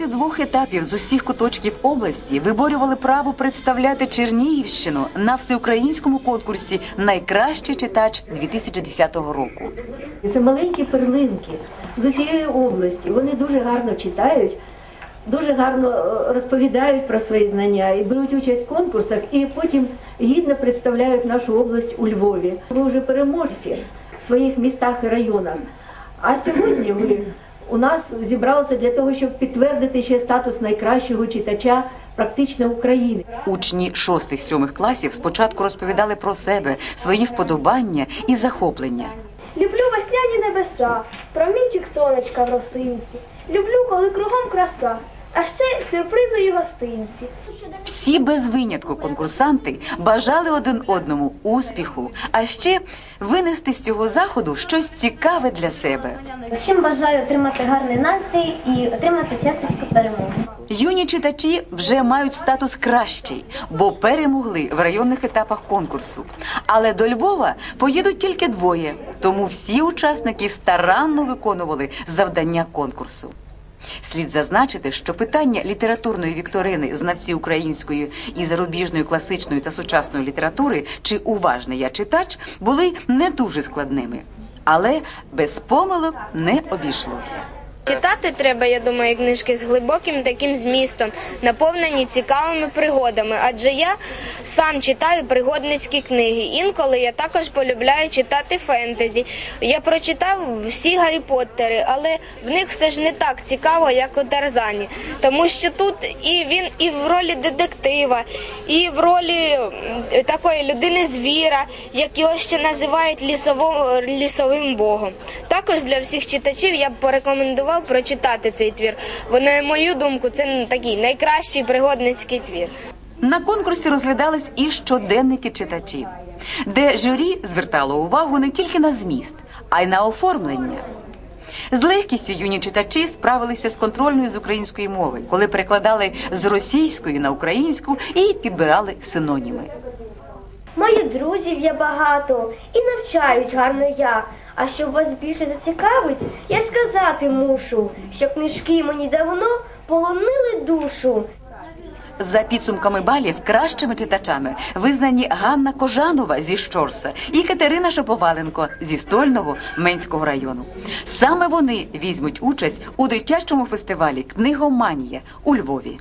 Ці двох етапів з усіх куточків області виборювали право представляти Чернігівщину на всеукраїнському конкурсі Найкращий читач 2010 року. Це маленькі перлинки з усієї області. Вони дуже гарно читають, дуже гарно е, розповідають про свої знання і беруть участь в конкурсах, і потім гідно представляють нашу область у Львові. Ви вже переможці в своїх містах і районах. А сьогодні ви у нас зібралися для того, щоб підтвердити ще статус найкращого читача практично України. Учні 6-7 класів спочатку розповідали про себе, свої вподобання і захоплення. Люблю весняні небеса, промінчик сонечка в росинці. Люблю, коли кругом краса, а ще сюрпризи і гостинці. Всі без винятку конкурсанти бажали один одному успіху, а ще винести з цього заходу щось цікаве для себе. Всім бажаю отримати гарний настрій і отримати часточку перемоги. Юні читачі вже мають статус кращий, бо перемогли в районних етапах конкурсу. Але до Львова поїдуть тільки двоє, тому всі учасники старанно виконували завдання конкурсу. Слід зазначити, що питання літературної вікторини знавці української і зарубіжної класичної та сучасної літератури чи уважний я читач були не дуже складними, але без помилок не обійшлося. Читати треба, я думаю, книжки з глибоким таким змістом, наповнені цікавими пригодами. Адже я сам читаю пригодницькі книги. Інколи я також полюбляю читати фентезі. Я прочитав всі Гаррі Поттери, але в них все ж не так цікаво, як у Тарзані. Тому що тут і він і в ролі детектива, і в ролі такої людини звіра, як його ще називають лісово- лісовим богом. Також для всіх читачів я б порекомендував прочитати цей твір. Бо, на мою думку, це такий найкращий пригодницький твір. На конкурсі розглядались і щоденники читачів, де журі звертало увагу не тільки на зміст, а й на оформлення. З легкістю юні читачі справилися з контрольною з української мови, коли перекладали з російської на українську і підбирали синоніми. Маю друзів є багато і навчаюсь гарно я. А щоб вас більше зацікавить, я сказати мушу, що книжки мені давно полонили душу. За підсумками балів кращими читачами визнані Ганна Кожанова зі Щорса і Катерина Шаповаленко зі Стольного Менського району. Саме вони візьмуть участь у дитячому фестивалі Книгоманія у Львові.